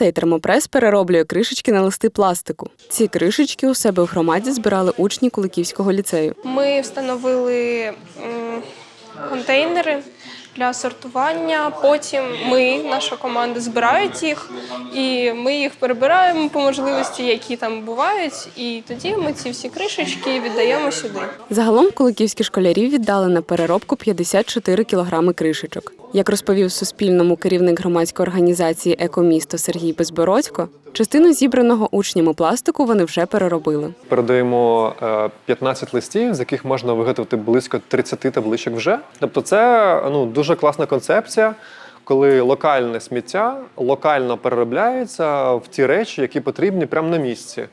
Цей термопрес перероблює кришечки на листи пластику. Ці кришечки у себе в громаді збирали учні Куликівського ліцею. Ми встановили контейнери для сортування. Потім ми, наша команда, збирають їх, і ми їх перебираємо по можливості, які там бувають. І тоді ми ці всі кришечки віддаємо сюди. Загалом куликівські школярі віддали на переробку 54 кілограми кришечок. Як розповів Суспільному керівник громадської організації Екомісто Сергій Безбородько, частину зібраного учнями пластику вони вже переробили. Передаємо е, 15 листів, з яких можна виготовити близько 30 табличок вже. Тобто, це ну дуже класна концепція, коли локальне сміття локально переробляється в ті речі, які потрібні прямо на місці.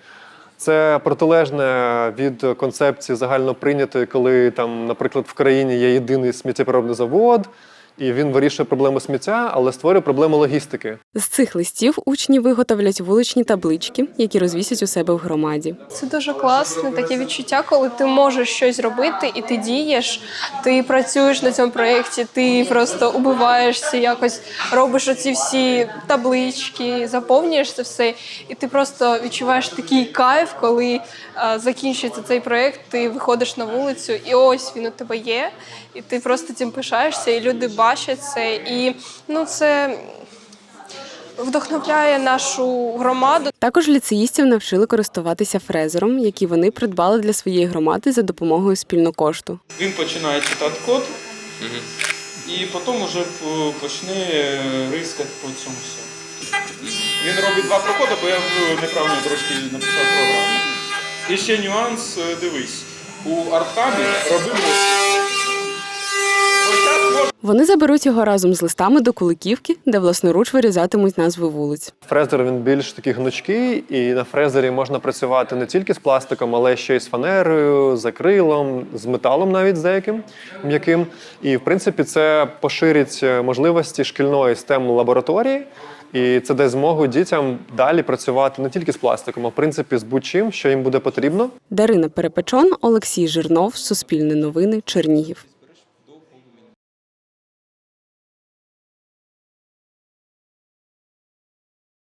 Це протилежне від концепції загально прийнятої, коли там, наприклад, в країні є єдиний сміттєпереробний завод, і він вирішує проблему сміття, але створює проблему логістики. З цих листів учні виготовлять вуличні таблички, які розвісять у себе в громаді. Це дуже класне таке відчуття, коли ти можеш щось робити і ти дієш, ти працюєш на цьому проєкті, ти просто убиваєшся, якось робиш оці всі таблички, заповнюєш це все, і ти просто відчуваєш такий кайф, коли а, закінчується цей проєкт, ти виходиш на вулицю, і ось він у тебе є, і ти просто цим пишаєшся, і люди бачать це. І ну це вдохновляє нашу громаду. Також ліцеїстів навчили користуватися фрезером, який вони придбали для своєї громади за допомогою спільнокошту. Він починає читати код і потім вже почне рискати по цьому всьому. Він робить два проходи, бо я неправильно трошки написав програму. І ще нюанс, е, дивись. У арткамі робимо. Вони заберуть його разом з листами до Куликівки, де власноруч вирізатимуть назви вулиць. Фрезер він більш такий гнучкий, і на фрезері можна працювати не тільки з пластиком, але ще й з фанерою, з акрилом, з металом навіть з деяким м'яким. І в принципі це поширить можливості шкільної STEM лабораторії. І це дасть змогу дітям далі працювати не тільки з пластиком, а в принципі з будь-чим, що їм буде потрібно. Дарина Перепечон, Олексій Жирнов, Суспільне новини, Чернігів.